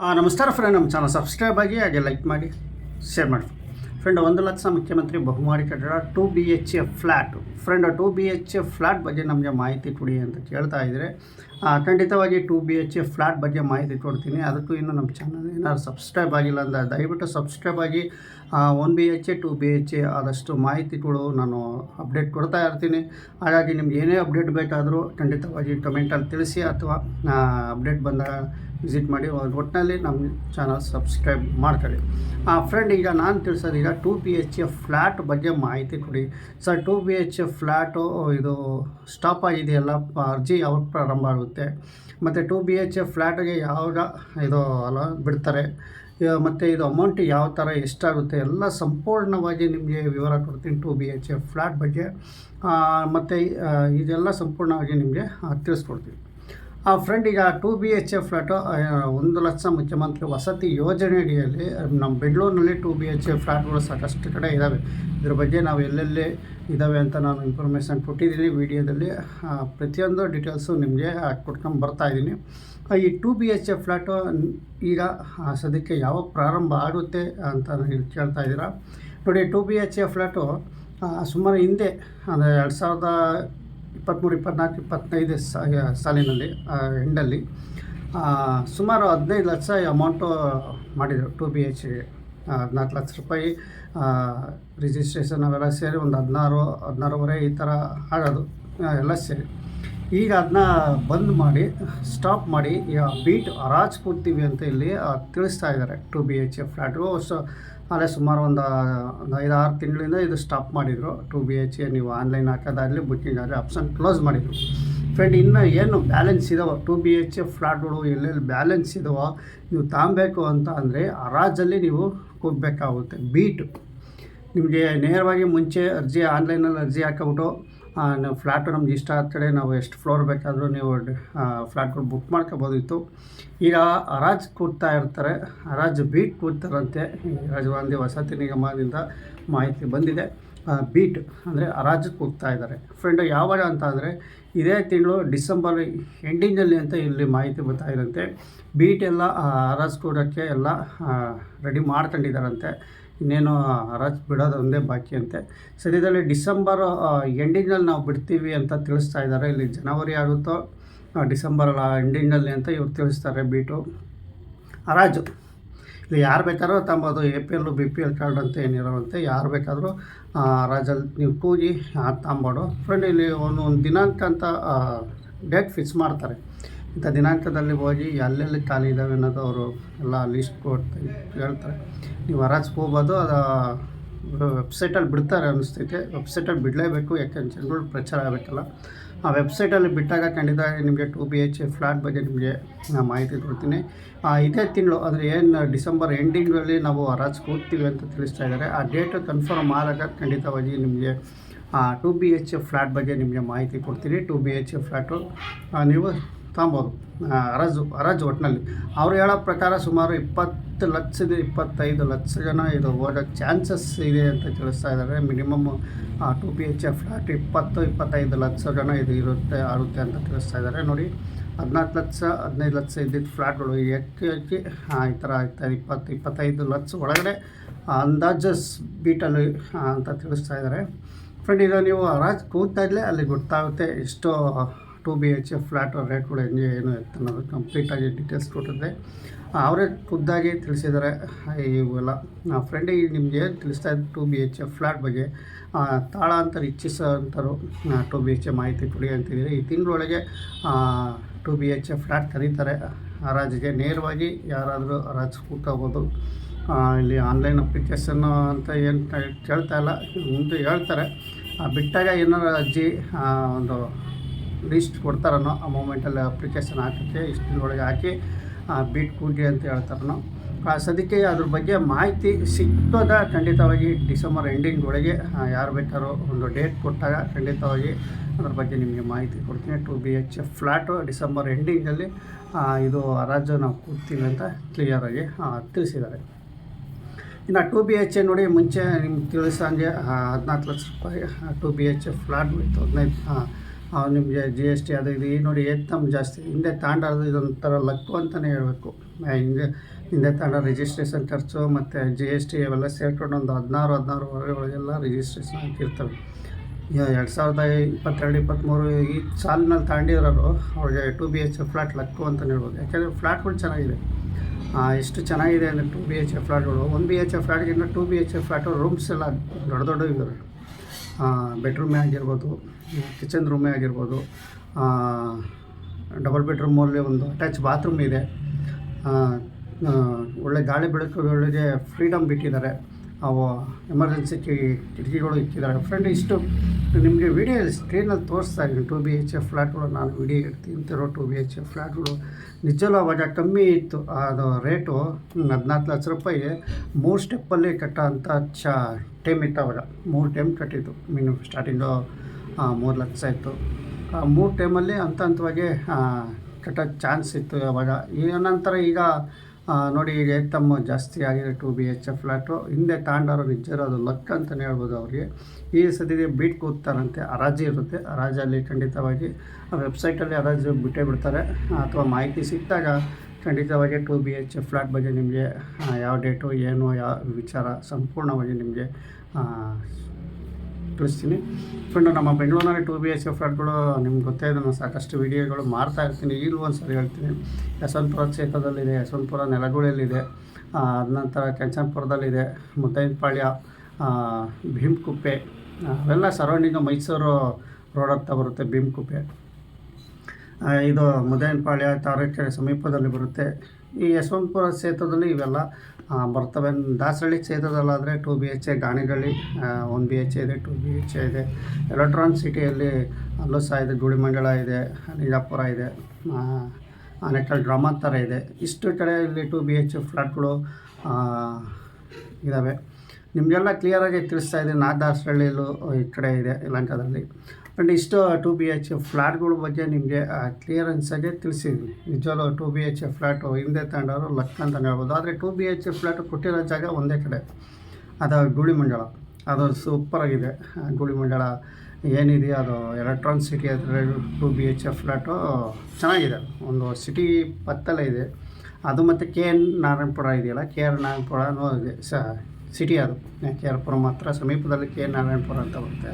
ನಮಸ್ಕಾರ ಫ್ರೆಂಡ್ ನಮ್ಮ channel subscribe ಆಗಿ ಹಾಗೆ ಲೈಕ್ ಮಾಡಿ ಶೇರ್ ಮಾಡಿ. ಫ್ರೆಂಡ್ ಒಂದು ಲಕ್ಷ ಮುಖ್ಯಮಂತ್ರಿ ಬಹುಮಾರಿ ಕಟ್ಟಡ two B H A flat friend two B H A flat ಬಗ್ಗೆ ನಮಗೆ ಮಾಹಿತಿ ಕೊಡಿ ಅಂತ ಕೇಳ್ತಾ ಇದ್ದರೆ ಖಂಡಿತವಾಗಿ two B H A flat ಬಗ್ಗೆ ಮಾಹಿತಿ ಕೊಡ್ತೀನಿ. ಅದಕ್ಕೂ ಇನ್ನು ನಮ್ಮ ಚಾನಲ್ ಏನಾದ್ರು ಸಬ್ಸ್ಕ್ರೈಬ್ ಆಗಿಲ್ಲ ಅಂದರೆ ದಯವಿಟ್ಟು ಸಬ್ಸ್ಕ್ರೈಬ್ ಆಗಿ one B H A two B H A ಆದಷ್ಟು ಮಾಹಿತಿಗಳು ನಾನು ಅಪ್ಡೇಟ್ ಕೊಡ್ತಾ ಇರ್ತೀನಿ. ಹಾಗಾಗಿ ನಿಮ್ಗೆ ಏನೇ ಅಪ್ಡೇಟ್ ಬೇಕಾದರೂ ಖಂಡಿತವಾಗಿ ಕಮೆಂಟಲ್ಲಿ ತಿಳಿಸಿ ಅಥವಾ ಅಪ್ಡೇಟ್ ಬಂದಾಗ ವಿಸಿಟ್ ಮಾಡಿ ಒಟ್ಟಿನಲ್ಲಿ ನಮ್ಮ ಚಾನಲ್ ಸಬ್ಸ್ಕ್ರೈಬ್ ಮಾಡ್ಕೊಳ್ಳಿ. ಫ್ರೆಂಡ್ ಈಗ ನಾನು ತಿಳಿಸೋದು, ಈಗ two B H A flat ಬಗ್ಗೆ ಮಾಹಿತಿ ಕೊಡಿ. Sir two B H A flat ಇದು ಸ್ಟಾಪ್ ಆಗಿದೆಯಲ್ಲ, ಅರ್ಜಿ ಯಾವಾಗ ಪ್ರಾರಂಭ ಆಗುತ್ತೆ? ಮತ್ತು ಟು ಬಿ ಎಚ್ ಎ ಫ್ಲ್ಯಾಟ್ಗೆ ಯಾವಾಗ ಇದು ಅಲ್ಲ ಬಿಡ್ತಾರೆ? ಮತ್ತು ಇದು ಅಮೌಂಟ್ ಯಾವ ಥರ ಎಷ್ಟಾಗುತ್ತೆ? ಎಲ್ಲ ಸಂಪೂರ್ಣವಾಗಿ ನಿಮಗೆ ವಿವರ ಕೊಡ್ತೀನಿ two B H A flat ಬಗ್ಗೆ. ಮತ್ತು ಇದೆಲ್ಲ ಸಂಪೂರ್ಣವಾಗಿ ನಿಮಗೆ ತಿಳಿಸ್ಕೊಡ್ತೀನಿ. ಫ್ರೆಂಡ್ ಈಗ two B H A flat ಒಂದು ಲಕ್ಷ ಮುಖ್ಯಮಂತ್ರಿ ವಸತಿ ಯೋಜನೆ ಅಡಿಯಲ್ಲಿ ನಮ್ಮ ಬೆಂಗಳೂರಿನಲ್ಲಿ ಟು ಬಿ ಎಚ್ ಎ ಫ್ಲ್ಯಾಟ್ಗಳು ಸಾಕಷ್ಟು ಕಡೆ ಇದ್ದಾವೆ ಇದ್ರ ಬಗ್ಗೆ ನಾವು ಎಲ್ಲೆಲ್ಲಿ ಇದ್ದಾವೆ ಅಂತ ನಾನು ಇನ್ಫಾರ್ಮೇಷನ್ ಕೊಟ್ಟಿದ್ದೀನಿ ವಿಡಿಯೋದಲ್ಲಿ. ಪ್ರತಿಯೊಂದು ಡೀಟೇಲ್ಸು ನಿಮಗೆ ಕೊಟ್ಕೊಂಡು ಬರ್ತಾ ಇದ್ದೀನಿ. ಈ two B H A flat ಈಗ ಸದ್ಯಕ್ಕೆ ಯಾವಾಗ ಪ್ರಾರಂಭ ಆಗುತ್ತೆ ಅಂತ ನೀವು ಕೇಳ್ತಾ ಇದ್ದೀರಾ. ನೋಡಿ two B H A flat ಸುಮಾರು ಹಿಂದೆ, ಅಂದರೆ ಎರಡು ಸಾವಿರದ ಇಪ್ಪತ್ತ್ಮೂರು ಇಪ್ಪತ್ತ್ನಾಲ್ಕು ಇಪ್ಪತ್ತೈದು ಸಾಲಿನಲ್ಲಿ ಎಂಡಲ್ಲಿ ಸುಮಾರು ಹದಿನೈದು ಲಕ್ಷ ಅಮೌಂಟು ಮಾಡಿದರು. ಟು ಬಿ ಎಚ್ ಹದಿನಾಲ್ಕು ಲಕ್ಷ ರೂಪಾಯಿ ರಿಜಿಸ್ಟ್ರೇಷನ್ ಅವೆಲ್ಲ ಸೇರಿ ಒಂದು ಹದಿನಾರು, ಹದಿನಾರೂವರೆ ಈ ಥರ ಆಗೋದು ಎಲ್ಲ ಸೇರಿ. ಈಗ ಅದನ್ನ ಬಂದ್ ಮಾಡಿ ಸ್ಟಾಪ್ ಮಾಡಿ ಬೀಟ್ ಹರಾಜು ಕೊಡ್ತೀವಿ ಅಂತ ಇಲ್ಲಿ ತಿಳಿಸ್ತಾ ಇದ್ದಾರೆ ಟು ಬಿ ಎಚ್ ಎ ಫ್ಲ್ಯಾಟ್ಗಳು ಸೊ, ಅಲ್ಲೇ ಸುಮಾರು ಒಂದು ಒಂದು ಐದು ಆರು ತಿಂಗಳಿಂದ ಇದು ಸ್ಟಾಪ್ ಮಾಡಿದರು. ಟು ಬಿ ಎಚ್ ಎ ನೀವು ಆನ್ಲೈನ್ ಹಾಕೋದಾಗಲಿ ಬುಕ್ಕಿಂಗ್ ಆಗಲಿ ಆಪ್ಷನ್ ಕ್ಲೋಸ್ ಮಾಡಿದರು. ಫ್ರೆಂಡ್ ಇನ್ನು ಏನು ಬ್ಯಾಲೆನ್ಸ್ ಇದಾವೆ? ಟು ಬಿ ಎಚ್ ಎ ಫ್ಲ್ಯಾಟ್ಗಳು ಎಲ್ಲೆಲ್ಲಿ ಬ್ಯಾಲೆನ್ಸ್ ಇದಾವೋ? ನೀವು ತಾಂಬೇಕು ಅಂತ ಅಂದರೆ ಹರಾಜಲ್ಲಿ ನೀವು ಹೋಗಬೇಕಾಗುತ್ತೆ. ಬೀಟ್ ನಿಮಗೆ ನೇರವಾಗಿ ಮುಂಚೆ ಅರ್ಜಿ ಆನ್ಲೈನಲ್ಲಿ ಅರ್ಜಿ ಹಾಕೊಬಿಟ್ಟು ನಾವು ಫ್ಲ್ಯಾಟು ನಮ್ಗೆ ಇಷ್ಟ ಆದ ನಾವು ಎಷ್ಟು ಫ್ಲೋರ್ ಬೇಕಾದರೂ ನೀವು ಫ್ಲ್ಯಾಟ್ಗಳು ಬುಕ್ ಮಾಡ್ಕೋಬೋದಿತ್ತು. ಈಗ ಅರಾಜ್ ಕೂರ್ತಾ ಇರ್ತಾರೆ. ಅರಾಜ್ ಬೀಟ್ ಕೂಡ್ತಾರಂತೆ ರಾಜೀವ್ ವಸತಿ ನಿಗಮದಿಂದ ಮಾಹಿತಿ ಬಂದಿದೆ. ಬೀಟ್ ಅಂದರೆ ಹರಾಜು ಕೂಗ್ತಾ ಇದ್ದಾರೆ. ಫ್ರೆಂಡ್ ಯಾವಾಗ ಅಂತ ಅಂದರೆ ಇದೇ ತಿಂಗಳು ಡಿಸೆಂಬರ್ ಎಂಡಿಂಗಲ್ಲಿ ಅಂತ ಇಲ್ಲಿ ಮಾಹಿತಿ ಬರ್ತಾ ಇರಂತೆ ಬೀಟ್ ಎಲ್ಲ ಅರಾಜ್ ಕೊಡೋಕ್ಕೆ ಎಲ್ಲ ರೆಡಿ ಮಾಡ್ಕೊಂಡಿದ್ದಾರಂತೆ. ಇನ್ನೇನು ಹರಾಜು ಬಿಡೋದು ಒಂದೇ ಬಾಕಿ ಅಂತೆ. ಸದ್ಯದಲ್ಲಿ ಡಿಸೆಂಬರ್ ಎಂಡಿಂಗ್ನಲ್ಲಿ ನಾವು ಬಿಡ್ತೀವಿ ಅಂತ ತಿಳಿಸ್ತಾ ಇದ್ದಾರೆ. ಇಲ್ಲಿ ಜನವರಿ ಆಗುತ್ತೋ ಡಿಸೆಂಬರ್ ಎಂಡಿಂಗಲ್ಲಿ ಅಂತ ಇವ್ರು ತಿಳಿಸ್ತಾರೆ ಬೀಟು. ಹರಾಜು, ಇಲ್ಲಿ ಯಾರು ಬೇಕಾದ್ರೂ ತಂಬೋದು, A P L, B P L card ಅಂತ ಏನಿರೋವಂತೆ, ಯಾರು ಬೇಕಾದರೂ ರಾಜಲ್ಲಿ ನೀವು ಕೂಗಿ ತಂಬೋಡು ಫ್ರೆಂಡ್ ಇಲ್ಲಿ ಒಂದು ದಿನಾಂಕ ಅಂತ ಡೇಟ್ ಫಿಕ್ಸ್ ಮಾಡ್ತಾರೆ. ಇಂಥ ದಿನಾಂಕದಲ್ಲಿ ಹೋಗಿ ಎಲ್ಲೆಲ್ಲಿ ಖಾಲಿ ಇದ್ದಾವೆ ಅನ್ನೋದು ಅವರು ಎಲ್ಲ ಲಿಸ್ಟ್ ಕೊಡ್ತಾ ಹೇಳ್ತಾರೆ. ನೀವು ಹೋಗ್ಬೋದು, ಅದು ವೆಬ್ಸೈಟಲ್ಲಿ ಬಿಡ್ತಾರೆ ಅನ್ನಿಸ್ತೈತೆ ವೆಬ್ಸೈಟಲ್ಲಿ ಬಿಡಲೇಬೇಕು ಯಾಕೆಂದ್ರೆ ಜನಗಳು ಪ್ರಚಾರ ಆಗಬೇಕಲ್ಲ. ಆ ವೆಬ್ಸೈಟಲ್ಲಿ ಬಿಟ್ಟಾಗ ಖಂಡಿತ ನಿಮಗೆ ಟು ಬಿ ಎಚ್ ಫ್ಲ್ಯಾಟ್ ಬಗ್ಗೆ ನಿಮಗೆ ನಾನು ಮಾಹಿತಿ ಕೊಡ್ತೀನಿ. ಇದೇ ತಿಂಗಳು ಅಂದರೆ ಏನು ಡಿಸೆಂಬರ್ ಎಂಡಿಂಗಲ್ಲಿ ನಾವು ಹರಾಜ್ ಕೂಗ್ತೀವಿ ಅಂತ ತಿಳಿಸ್ತಾ ಇದ್ದಾರೆ. ಆ ಡೇಟ್ ಕನ್ಫರ್ಮ್ ಆದಾಗ ಖಂಡಿತವಾಗಿ ನಿಮಗೆ ಟು ಬಿ ಎಚ್ ಫ್ಲ್ಯಾಟ್ ಬಗ್ಗೆ ನಿಮಗೆ ಮಾಹಿತಿ ಕೊಡ್ತೀನಿ. ಟು ಬಿ ಎಚ್ ಫ್ಲ್ಯಾಟು ನೀವು ತಗೊಬೋದು ಹರಾಜು ಹರಾಜು ಒಟ್ಟಿನಲ್ಲಿ ಅವ್ರು ಹೇಳೋ ಪ್ರಕಾರ ಸುಮಾರು ಇಪ್ಪತ್ತು ಲಕ್ಷದ ಇಪ್ಪತ್ತೈದು ಲಕ್ಷ ಜನ ಇದು ಹೋಗೋ ಚಾನ್ಸಸ್ ಇದೆ ಅಂತ ತಿಳಿಸ್ತಾ ಇದ್ದಾರೆ. Minimum two B H F flat ಇಪ್ಪತ್ತು ಇಪ್ಪತ್ತೈದು ಲಕ್ಷ ಜನ ಇದು ಇರುತ್ತೆ ಆಗುತ್ತೆ ಅಂತ ತಿಳಿಸ್ತಾ ಇದ್ದಾರೆ. ನೋಡಿ ಹದಿನಾಲ್ಕು ಲಕ್ಷ ಹದಿನೈದು ಲಕ್ಷ ಇದ್ದಿದ್ದು ಫ್ಲ್ಯಾಟ್ಗಳು ಎಕ್ಕಿ ಆ, ಈ ಥರ ಆಗ್ತಾ ಇಪ್ಪತ್ತು ಇಪ್ಪತ್ತೈದು ಲಕ್ಷ ಒಳಗಡೆ ಅಂದಾಜಸ್ ಬೀಟಲ್ಲಿ ಅಂತ ತಿಳಿಸ್ತಾ ಇದ್ದಾರೆ. ಫ್ರೆಂಡ್ ಇದು ನೀವು ಹರಾಜು ಕೂಗ್ತಾ ಅಲ್ಲಿ ಗೊತ್ತಾಗುತ್ತೆ ಎಷ್ಟು two B H F flat ರೇಟ್ಗಳು ಹೆಂಗೆ ಏನು ಇತ್ತು ಅನ್ನೋದು ಕಂಪ್ಲೀಟಾಗಿ ಡೀಟೇಲ್ಸ್ ಕೊಟ್ಟಿದ್ದೆ. ಅವರೇ ಖುದ್ದಾಗಿ ತಿಳಿಸಿದ್ದಾರೆ ಇವೆಲ್ಲ. ನಾ ಫ್ರೆಂಡಿಗೆ ನಿಮಗೆ ತಿಳಿಸ್ತಾ ಇದ್ದು two B H F flat ಬಗ್ಗೆ ತಾಳ ಅಂತ ಇಚ್ಛಿಸೋಂಥರು ಟು ಬಿ ಎಚ್ ಎ ಮಾಹಿತಿ ಕೊಡಿ ಅಂತಿದ್ದೀರಿ. ಈ ತಿಂಗಳೊಳಗೆ two B H A flat ಕರೀತಾರೆ ಹರಾಜಿಗೆ ನೇರವಾಗಿ ಯಾರಾದರೂ ಹರಾಜು ಕೂತ್ಕೋಬೋದು ಇಲ್ಲಿ ಆನ್ಲೈನ್ ಅಪ್ಲಿಕೇಶನ್ ಅಂತ ಏನು ಕೇಳ್ತಾ ಇಲ್ಲ, ಮುಂದೆ ಹೇಳ್ತಾರೆ. ಬಿಟ್ಟಾಗ ಏನಾರು ಅಜ್ಜಿ ಒಂದು ಲಿಸ್ಟ್ ಕೊಡ್ತಾರನೋ ಆ ಮೂಮೆಂಟಲ್ಲಿ ಅಪ್ಲಿಕೇಶನ್ ಹಾಕೋಕ್ಕೆ ಇಷ್ಟಿನೊಳಗೆ ಹಾಕಿ ಬೀಟ್ ಕೂಡಿ ಅಂತ ಹೇಳ್ತಾರನೋ ಆ, ಸದ್ಯಕ್ಕೆ ಅದ್ರ ಬಗ್ಗೆ ಮಾಹಿತಿ ಸಿಕ್ತದ ಖಂಡಿತವಾಗಿ ಡಿಸೆಂಬರ್ ಎಂಡಿಂಗ್ ಒಳಗೆ ಯಾರು ಬೇಕಾದ್ರೂ ಒಂದು ಡೇಟ್ ಕೊಟ್ಟಾಗ ಖಂಡಿತವಾಗಿ ಅದ್ರ ಬಗ್ಗೆ ನಿಮಗೆ ಮಾಹಿತಿ ಕೊಡ್ತೀನಿ. Two B H F flat December ಎಂಡಿಂಗಲ್ಲಿ ಇದು ರಾಜ್ಯ ನಾವು ಕೊಡ್ತೀವಿ ಅಂತ ಕ್ಲಿಯರಾಗಿ ತಿಳಿಸಿದ್ದಾರೆ. ಇನ್ನು ಟು ಬಿ ಎಚ್ ಎ ನೋಡಿ ಮುಂಚೆ ನಿಮ್ಗೆ ತಿಳಿಸಂಗೆ ಹದಿನಾಲ್ಕು ಲಕ್ಷ ರೂಪಾಯಿ two B H A flat ಬಿತ್ತು ಹದಿನೈದು ನಿಮಗೆ ಜಿ ಎಸ್ ಟಿ ಅದು ಇದು, ಈ ನೋಡಿ ಏಕ್ದಮ್ ಜಾಸ್ತಿ. ಹಿಂದೆ ತಾಂಡಾರದು ಇದೊಂಥರ ಲಕ್ಕು ಅಂತಲೇ ಹೇಳಬೇಕು. ಹಿಂದೆ ಹಿಂದೆ ತಾಂಡ ರಿಜಿಸ್ಟ್ರೇಷನ್ ಖರ್ಚು ಮತ್ತು ಜಿ ಎಸ್ ಟಿ ಇವೆಲ್ಲ ಸೇರ್ಕೊಂಡು ಒಂದು ಹದಿನಾರು ಹದಿನಾರು ಒಳಗೆಲ್ಲ ರಿಜಿಸ್ಟ್ರೇಷನ್ ಹಾಕಿರ್ತವೆ ಎರಡು ಸಾವಿರದ ಇಪ್ಪತ್ತೆರಡು, ಇಪ್ಪತ್ತ್ಮೂರು ಈ ಸಾಲಿನಲ್ಲಿ ತಾಂಡಿರೋರು ಅವ್ರಿಗೆ two B H flat luck ಅಂತಲೇ ಹೇಳ್ಬೋದು. ಯಾಕೆಂದರೆ ಫ್ಲ್ಯಾಟ್ಗಳು ಚೆನ್ನಾಗಿದೆ. ಎಷ್ಟು ಚೆನ್ನಾಗಿದೆ ಅಂದರೆ ಟು ಬಿ ಎಚ್ ಎ ಫ್ಲ್ಯಾಟ್ಗಳು one B H A ಫ್ಲ್ಯಾಟ್ಗಿಂತ two B H A flat rooms ಎಲ್ಲ ದೊಡ್ಡ ದೊಡ್ಡ ಇದ್ದಾವೆ ಬೆಡ್ರೂಮೇ ಆಗಿರ್ಬೋದು ಕಿಚನ್ ರೂಮೇ ಆಗಿರ್ಬೋದು ಡಬಲ್ ಬೆಡ್ರೂಮಲ್ಲಿ ಒಂದು ಅಟ್ಯಾಚ್ ಬಾತ್ರೂಮ್ ಇದೆ. ಒಳ್ಳೆ ಗಾಳಿ ಬೆಳಕುಗಳಿಗೆ ಫ್ರೀಡಮ್ ಬಿಟ್ಟಿದ್ದಾರೆ. ಅವು ಎಮರ್ಜೆನ್ಸಿ ಕಿಟಕಿಗಳು ಇಕ್ಕಿದ್ದಾರೆ. ಫ್ರೆಂಡ್ ಇಷ್ಟು ನಿಮಗೆ ವಿಡಿಯೋ ಸ್ಕ್ರೀನಲ್ಲಿ ತೋರಿಸ್ತಾ ಇದ್ದೀನಿ. ಟು ಬಿ ಎಚ್ ಎಫ್ ಫ್ಲ್ಯಾಟ್ಗಳು ನಾನು ವಿಡಿಯೋ ಇಡ್ತೀನಿ ಅಂತಿರೋ ಟು ಬಿ ಎಚ್ ಎಫ್ ಫ್ಲ್ಯಾಟ್ಗಳು ನಿಜವೂ ಅವಾಗ ಕಮ್ಮಿ ಇತ್ತು. ಅದು ರೇಟು ಹದಿನಾಲ್ಕು ಲಕ್ಷ ರೂಪಾಯಿ. ಮೂರು ಸ್ಟೆಪ್ಪಲ್ಲಿ ಕಟ್ಟೋ ಅಂಥ ಚ ಟೈಮ್ ಇತ್ತು ಅವಾಗ. ಮೂರು ಟೈಮ್ ಕಟ್ಟಿದ್ದು ಮಿನಿಮಮ್ ಸ್ಟಾರ್ಟಿಂಗು ಮೂರು ಲಕ್ಷ ಇತ್ತು. ಆ, ಮೂರು ಟೈಮಲ್ಲಿ ಹಂತ ಹಂತವಾಗಿ ಕಟ್ಟೋ ಚಾನ್ಸ್ ಇತ್ತು ಅವಾಗ. ಈಗ ನಂತರ ಈಗ ನೋಡಿ ಈಗ ತಮ್ಮ ಜಾಸ್ತಿ ಆಗಿದೆ two B H F flat ಹಿಂದೆ ತಾಂಡವರು ಅದು ಲಕ್ ಅಂತಲೇ ಹೇಳ್ಬೋದು ಅವರಿಗೆ. ಈ ಸದ್ಯಕ್ಕೆ ಬೀಟ್ ಕೂತಾರಂತೆ ಹರಾಜು ಇರುತ್ತೆ. ಹರಾಜಲ್ಲಿ ಖಂಡಿತವಾಗಿ ಆ ವೆಬ್ಸೈಟಲ್ಲಿ ಹರಾಜು ಬಿಟ್ಟೇ ಬಿಡ್ತಾರೆ. ಅಥವಾ ಮಾಹಿತಿ ಸಿಕ್ಕಿದಾಗ ಖಂಡಿತವಾಗಿ ಟು ಬಿ ಎಚ್ ಫ್ಲ್ಯಾಟ್ ಬಗ್ಗೆ ನಿಮಗೆ ಯಾವ ಡೇಟು ಏನು ಯಾವ ವಿಚಾರ ಸಂಪೂರ್ಣವಾಗಿ ನಿಮಗೆ ತಿಳಿಸ್ತೀನಿ. ಫ್ರೆಂಡು ನಮ್ಮ ಬೆಂಗಳೂರಿನಲ್ಲಿ ಟು ಬಿ ಎಚ್ ಎಫ್ ಫ್ಲ್ಯಾಟ್ಗಳು ನಿಮ್ಗೆ ಗೊತ್ತೇ ಇದೆ ನಾನು ಸಾಕಷ್ಟು ವಿಡಿಯೋಗಳು ಮಾಡ್ತಾ ಇರ್ತೀನಿ. ಈಗಲೂ ಒಂದು ಸರಿ ಹೇಳ್ತೀನಿ. ಯಶವಂತಪುರ ಕ್ಷೇತ್ರದಲ್ಲಿದೆ ಯಶವಂತಪುರ ನೆಲಗುಳಿಯಲ್ಲಿದೆ ಆ, ಅದ ನಂತರ ಕೆಂಚನಪುರದಲ್ಲಿದೆ ಮುದ್ದೈನಪಾಳ್ಯ ಭೀಮಕುಪ್ಪೆ ಅವೆಲ್ಲ ಸರೌಂಡಿಂಗು ಮೈಸೂರು ರೋಡ್ ಹತ್ತ ಬರುತ್ತೆ ಭೀಮ್ಕುಪ್ಪೆ. ಇದು ಮುದೇನಪಾಳ್ಯ ತಾರಕೆರೆ ಸಮೀಪದಲ್ಲಿ ಬರುತ್ತೆ. ಈ ಯಶವಂತಪುರ ಕ್ಷೇತ್ರದಲ್ಲಿ ಇವೆಲ್ಲ ಬರ್ತವೆ. ದಾಸರಳ್ಳಿ ಕ್ಷೇತ್ರದಲ್ಲಾದರೆ ಟು ಬಿ ಎಚ್ ಎ ಗಾಣಿಗಳಿ ಒನ್ ಬಿ ಎಚ್ ಇದೆ ಟು ಬಿ ಎಚ್ ಇದೆ. ಎಲೆಕ್ಟ್ರಾನಿಕ್ ಸಿಟಿಯಲ್ಲಿ ಅಲ್ಲೂ ಸಹ ಇದೆ ಗುಡಿಮಂಡಳ ಇದೆ ನಿಜಾಪುರ ಇದೆ ಆ, ಡ್ರಾಮಾ ಗ್ರಾಮಾಂತರ ಇದೆ. ಇಷ್ಟು ಕಡೆ ಇಲ್ಲಿ ಟು ಬಿ ಎಚ್ ಫ್ಲಾಟ್ಗಳು ಇದ್ದಾವೆ ನಿಮಗೆಲ್ಲ ಕ್ಲಿಯರಾಗಿ ತಿಳಿಸ್ತಾ ಇದ್ದೀನಿ ನಾ ದಾಸರಳ್ಳಿಯಲ್ಲೂ ಈ ಕಡೆ ಇದೆ ಯಲಹಂಕದಲ್ಲಿ ಬಟ್ ಇಷ್ಟು ಟು ಬಿ ಎಚ್ ಫ್ಲ್ಯಾಟ್ಗಳ ಬಗ್ಗೆ ನಿಮಗೆ ಕ್ಲಿಯರೆನ್ಸಾಗಿ ತಿಳಿಸಿದ್ವಿ. ನಿಜವಾಗ್ಲೂ ಟು ಬಿ ಎಚ್ ಫ್ಲ್ಯಾಟು ಹಿಂದೆ ತಗೊಂಡವರು ಲಕ್ ಅಂತ ಹೇಳ್ಬೋದು. ಆದರೆ ಟು ಬಿ ಎಚ್ ಫ್ಲ್ಯಾಟು ಕೊಟ್ಟಿರೋ ಜಾಗ ಒಂದೇ ಕಡೆ. ಅದು ಗುಳಿಮಂಡಲ. ಅದು ಸೂಪರಾಗಿದೆ ಗುಳಿಮಂಡಲ ಏನಿದೆ, ಅದು ಎಲೆಕ್ಟ್ರಾನ್ ಸಿಟಿ ಹತ್ರ two B H F flat ಚೆನ್ನಾಗಿದೆ. ಒಂದು ಸಿಟಿ ಪತ್ತಲ್ಲೇ ಇದೆ. ಅದು ಮತ್ತು ಕೆ ಎನ್ ನಾರಾಯಣಪುರ ಇದೆಯಲ್ಲ, ಕೆ ಆರ್ ನಾರಾಯಣಪುರನೂ ಇದೆ ಸ ಸಿಟಿ ಅದು. ಕೆ ಆರ್ ಪುರಂ ಹತ್ರ ಸಮೀಪದಲ್ಲಿ ಕೆ ಎನ್ ನಾರಾಯಣಪುರ ಅಂತ ಬರುತ್ತೆ.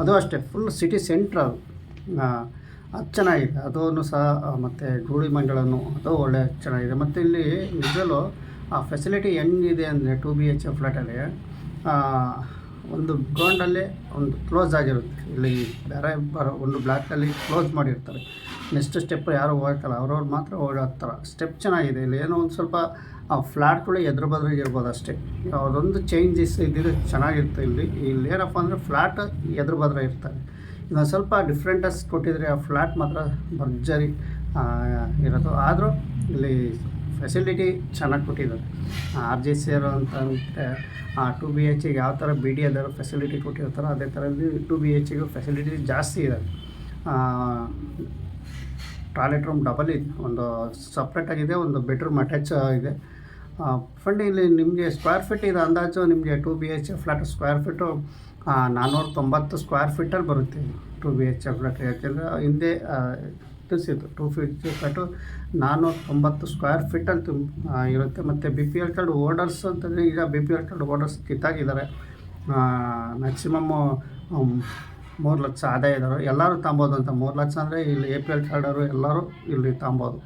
ಅದು ಅಷ್ಟೇ ಫುಲ್ ಸಿಟಿ ಸೆಂಟ್ರಲ್ ಅದು ಚೆನ್ನಾಗಿದೆ. ಅದನ್ನು ಸಹ ಮತ್ತು ಗೂಳಿ ಮಂಡಳನು ಅದು ಒಳ್ಳೆ ಚೆನ್ನಾಗಿದೆ. ಮತ್ತು ಇಲ್ಲಿ ನಿಜಲು ಆ ಫೆಸಿಲಿಟಿ ಹೆಂಗಿದೆ ಅಂದರೆ ಟು ಬಿ ಎಚ್ ಫ್ಲಾಟಲ್ಲಿ ಫ್ಲ್ಯಾಟಲ್ಲಿ ಒಂದು ಗ್ರೌಂಡಲ್ಲಿ ಒಂದು ಕ್ಲೋಸ್ ಆಗಿರುತ್ತೆ. ಇಲ್ಲಿ ಬೇರೆ ಬರೋ, ಒಂದು ಬ್ಲಾಕಲ್ಲಿ ಕ್ಲೋಸ್ ಮಾಡಿರ್ತಾರೆ. ನೆಕ್ಸ್ಟ್ ಸ್ಟೆಪ್ ಯಾರು ಹೋಗಕ್ಕಲ್ಲ, ಅವ್ರವ್ರು ಮಾತ್ರ ಓಡಾಡ್ತಾರೆ. ಸ್ಟೆಪ್ ಚೆನ್ನಾಗಿದೆ. ಇಲ್ಲಿ ಏನೋ ಒಂದು ಸ್ವಲ್ಪ ಆ ಫ್ಲ್ಯಾಟ್ಗಳು ಎದುರು ಬದ್ರಿಗೆ ಇರ್ಬೋದು ಅಷ್ಟೇ. ಅದೊಂದು ಚೇಂಜಸ್ ಇದ್ದಿದ್ದು ಚೆನ್ನಾಗಿರುತ್ತೆ ಇಲ್ಲಿ. ಇಲ್ಲಿ ಏನಪ್ಪ ಅಂದರೆ ಫ್ಲ್ಯಾಟ್ ಎದುರು ಬದ್ರ ಇರ್ತಾರೆ. ಇನ್ನೊಂದು ಸ್ವಲ್ಪ ಡಿಫ್ರೆಂಟಸ್ ಕೊಟ್ಟಿದ್ರೆ ಆ ಫ್ಲ್ಯಾಟ್ ಮಾತ್ರ ಭರ್ಜರಿ ಇರೋದು. ಆದರೂ ಇಲ್ಲಿ ಫೆಸಿಲಿಟಿ ಚೆನ್ನಾಗಿ ಕೊಟ್ಟಿದ್ದಾರೆ. ಆರ್ ಜಿ ಸಿ ಆ ಟು ಬಿ ಎಚ್ಗೆ ಯಾವ ಥರ ಬಿ ಡಿ ಎದಾರು ಫೆಸಿಲಿಟಿ ಕೊಟ್ಟಿರ್ತಾರೋ ಅದೇ ಥರ ಟು ಬಿ ಎಚ್ಗೆ ಫೆಸಿಲಿಟಿ ಜಾಸ್ತಿ ಇದೆ. ಟಾಯ್ಲೆಟ್ ರೂಮ್ ಡಬಲ್ ಇದೆ. ಒಂದು ಸಪ್ರೇಟಾಗಿದೆ ಒಂದು ಬೆಡ್ರೂಮ್ ಅಟ್ಯಾಚ್ ಇದೆ. ಫಂಡ್ ಇಲ್ಲಿ ನಿಮಗೆ ಸ್ಕ್ವೇರ್ ಫೀಟ್ ಇದು ಅಂದಾಜು ನಿಮಗೆ two B H flat square feet ನಾನ್ನೂರ ತೊಂಬತ್ತು ಸ್ಕ್ವೇರ್ ಫೀಟಲ್ಲಿ ಬರುತ್ತೆ ಟು ಬಿ ಎಚ್ ಫ್ಲ್ಯಾಟ್ ಯಾಕೆಂದರೆ ಹಿಂದೆ ತಿಳಿಸಿತ್ತು ಟು ಫೀಟ್ ಫ್ಲ್ಯಾಟು ನಾನ್ನೂರ ತೊಂಬತ್ತು ಸ್ಕ್ವೇರ್ ಫೀಟಲ್ಲಿ ತುಂಬ ಇರುತ್ತೆ. ಮತ್ತು B P L card holders ಅಂತಂದರೆ ಈಗ B P L card holders ಕಿತ್ತಾಗಿದ್ದಾರೆ. Maximum ಮೂರು ಲಕ್ಷ ಆದಾಯ ಇದ್ದಾರೆ ಎಲ್ಲರೂ ತಾಂಬೋದು ಅಂತ. ಮೂರು ಲಕ್ಷ ಅಂದರೆ ಇಲ್ಲಿ ಎ ಪಿ ಎಲ್ ಕಾರ್ಡರು ಎಲ್ಲರೂ ಇಲ್ಲಿ ತಾಂಬೋದು.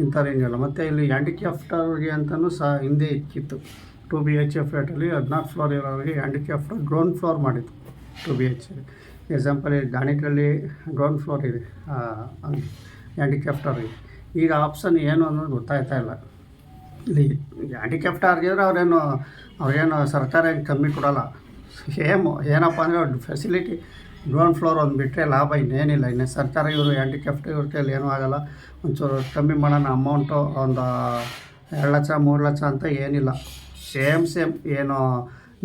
ಇಂಥ ರೇಂಜಲ್ಲ ಮತ್ತು ಇಲ್ಲಿ ಹ್ಯಾಂಡಿಕ್ಯಾಫ್ಟರ್ಗೆ ಅಂತಲೂ ಸಹ ಹಿಂದೆ ಇಕ್ಕಿತ್ತು. ಟು ಬಿ ಎಚ್ ಎಫ್ ಫ್ಲ್ಯಾಟಲ್ಲಿ ಹದಿನಾಲ್ಕು ಫ್ಲೋರ್ ಇರೋರಿಗೆ ಹ್ಯಾಂಡಿಕ್ಯಾಫ್ಟರ್ ಗ್ರೌಂಡ್ ಫ್ಲೋರ್ ಮಾಡಿತ್ತು ಟು ಬಿ ಎಚ್ ಎಕ್ಸಾಂಪಲ್ ಗಾಣಿಕಲ್ಲಿ ಗ್ರೌಂಡ್ ಫ್ಲೋರ್ ಇದೆ. ಹ್ಯಾಂಡಿಕ್ಯಾಫ್ಟರ್ ಈಗ ಆಪ್ಷನ್ ಏನು ಅನ್ನೋದು ಗೊತ್ತಾಗ್ತಾ ಇಲ್ಲ. ಇಲ್ಲಿ ಹ್ಯಾಂಡಿಕ್ಯಾಫ್ಟ್ ಆಗಿದ್ರೆ ಅವ್ರೇನು ಅವ್ರೇನು ಸರ್ಕಾರ ಏನು ಕಮ್ಮಿ ಕೊಡೋಲ್ಲ. ಏಮು ಏನಪ್ಪ ಅಂದರೆ ಫೆಸಿಲಿಟಿ ಗ್ರೌಂಡ್ ಫ್ಲೋರ್ ಒಂದು ಬಿಟ್ಟರೆ ಲಾಭ ಇನ್ನೇನಿಲ್ಲ. ಇನ್ನು ಸರ್ಕಾರ ಇವರು ಹ್ಯಾಂಡಿಕ್ಯಾಫ್ಟ್ ಕೈಲಿ ಏನೂ ಆಗೋಲ್ಲ. ಒಂಚೂರು ಕಮ್ಮಿ ಮಾಡೋಣ ಅಮೌಂಟು ಒಂದು ಎರಡು ಲಕ್ಷ, ಮೂರು ಲಕ್ಷ ಅಂತ ಏನಿಲ್ಲ. ಸೇಮ್ ಸೇಮ್ ಏನು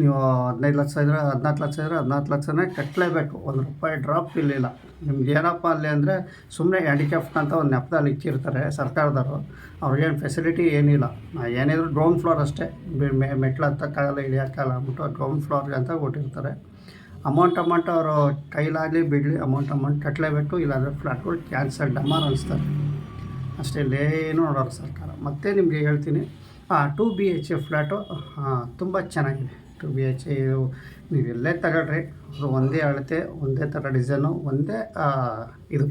ನೀವು ಹದಿನೈದು ಲಕ್ಷ ಇದ್ರೆ ಹದಿನಾಲ್ಕು ಲಕ್ಷ ಇದ್ರೆ ಹದಿನಾಲ್ಕು ಲಕ್ಷನೇ ಕಟ್ಟಲೇಬೇಕು ಒಂದು ರೂಪಾಯಿ ಡ್ರಾಪ್ ಇರಲಿಲ್ಲ ನಿಮ್ಗೆ ಏನಪ್ಪ ಅಲ್ಲಿ ಅಂದರೆ ಸುಮ್ಮನೆ ಹ್ಯಾಂಡಿಕ್ಯಾಫ್ಟ್ ಅಂತ ಒಂದು ನೆಪದಲ್ಲಿ ಇಕ್ಕಿರ್ತಾರೆ ಸರ್ಕಾರದವರು. ಅವ್ರಿಗೇನು ಫೆಸಿಲಿಟಿ ಏನಿಲ್ಲ. ಏನಿದ್ರು ಗ್ರೌಂಡ್ ಫ್ಲೋರ್ ಅಷ್ಟೇ. ಮೆಟ್ಲು ಹತ್ತಕ್ಕಾಗಲ್ಲ ಇಳಿಯೋಕ್ಕಾಗಲ್ಲ ಅಂದ್ಬಿಟ್ಟು ಗ್ರೌಂಡ್ ಫ್ಲೋರ್ಗೆ ಅಂತ ಕೊಟ್ಟಿರ್ತಾರೆ. ಅಮೌಂಟ್ ಅಮೌಂಟ್ ಅವರು ಕೈಲಾಗಲಿ ಬಿಡಲಿ ಅಮೌಂಟ್ ಅಮೌಂಟ್ ಕಟ್ಟಲೇಬೇಕು ಇಲ್ಲಾಂದರೆ ಫ್ಲಾಟ್ಗಳು ಕ್ಯಾನ್ಸಲ್ ಡಮಾರ್ ಅನಿಸ್ತಾರೆ. ಅಷ್ಟೇ ಏನು ನೋಡೋರು ಸರ್ಕಾರ. ಮತ್ತೆ ನಿಮಗೆ ಹೇಳ್ತೀನಿ two B H A flat ತುಂಬ ಚೆನ್ನಾಗಿದೆ. ಟು ಬಿ ಎಚ್ ಎ ನೀವು ಎಲ್ಲೇ ತಗೊಳ್ರಿ ಅದು ಒಂದೇ ಅಳತೆ, ಒಂದೇ ಥರ ಡಿಸೈನು ಒಂದೇ ಇದು.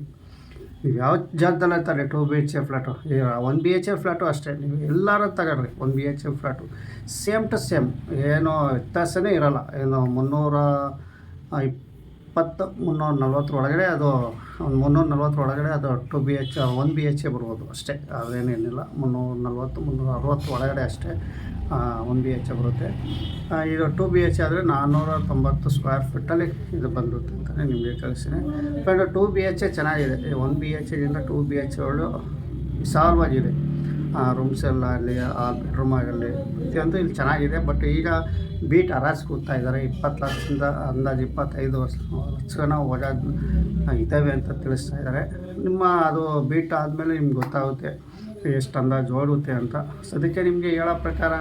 ನೀವು ಯಾವ ಜಾಗದಲ್ಲೇ ತಗೊಳ್ಳಿ two B H A flat one B H A flat ಅಷ್ಟೇ, ನೀವು ಎಲ್ಲರೂ ತಗೊಳ್ರಿ one B H A flat same to same ಏನೋ ವ್ಯತ್ಯಾಸವೇ ಇರೋಲ್ಲ. ಏನೋ ಮುನ್ನೂರ ಇಪ್ಪತ್ತು ಮುನ್ನೂರ ನಲ್ವತ್ತರ ಒಳಗಡೆ ಅದು ಒಂದು ಮುನ್ನೂರ ನಲ್ವತ್ತರ ಒಳಗಡೆ ಅದು two B H, one B H A ಬರ್ಬೋದು ಅಷ್ಟೇ. ಅದೇನೇನಿಲ್ಲ ಮುನ್ನೂರ ನಲ್ವತ್ತು, ಮುನ್ನೂರ ಅರವತ್ತು ಒಳಗಡೆ ಅಷ್ಟೇ ಒನ್ ಬಿ ಎಚ್ ಎ ಬರುತ್ತೆ. ಇದು ಟು ಬಿ ಎಚ್ ಆದರೆ ನಾನ್ನೂರ ತೊಂಬತ್ತು ಸ್ಕ್ವೇರ್ ಫೀಟಲ್ಲಿ ಇದು ಬಂದಿರುತ್ತೆ ಅಂತಲೇ ನಿಮಗೆ ಕಳಿಸ್ತೀನಿ but two B H A ಚೆನ್ನಾಗಿದೆ. ಒನ್ ಬಿ ಎಚ್ ಎಗಿಂತ ಟು ಬಿ ಎಚ್ ಎಗಳು ವಿಶಾಲವಾಗಿದೆ ರೂಮ್ಸ್ ಎಲ್ಲ ಆಗಲಿ, ಆ ಬೆಡ್ರೂಮ್ ಆಗಲಿ, ಪ್ರತಿಯೊಂದು ಇಲ್ಲಿ ಚೆನ್ನಾಗಿದೆ. ಬಟ್ ಈಗ ಬೀಟ್ ಅರಾಜ್ ಕೂಗ್ತಾ ಇದ್ದಾರೆ. ಇಪ್ಪತ್ತು ಲಕ್ಷದಿಂದ ಅಂದಾಜು ಇಪ್ಪತ್ತೈದು ವರ್ಷ ಲಕ್ಷನ ಓಡಾದ ಇದ್ದಾವೆ ಅಂತ ತಿಳಿಸ್ತಾ ಇದ್ದಾರೆ. ನಿಮ್ಮ ಅದು ಬೀಟ್ ಆದಮೇಲೆ ನಿಮ್ಗೆ ಗೊತ್ತಾಗುತ್ತೆ ಎಷ್ಟು ಅಂದಾಜು ಓಡುತ್ತೆ ಅಂತ. ಸದ್ಯಕ್ಕೆ ನಿಮಗೆ ಹೇಳೋ ಪ್ರಕಾರ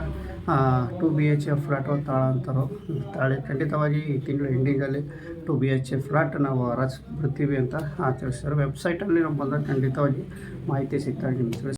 two B H A flat ತಾಳ ಅಂತಾರೋ ತಾಳೆ ಖಂಡಿತವಾಗಿ ಈ ತಿಂಗಳು ಎಂಡಿಂಗಲ್ಲಿ two B H A flat ನಾವು ಹರಾಜ್ ಬಿಡ್ತೀವಿ ಅಂತ ತಿಳಿಸ್ತಾರೆ. ವೆಬ್ಸೈಟಲ್ಲಿ ನಾವು ಬಂದಾಗ ಖಂಡಿತವಾಗಿ ಮಾಹಿತಿ ಸಿಗ್ತಾರೆ ನಿಮ್ಗೆ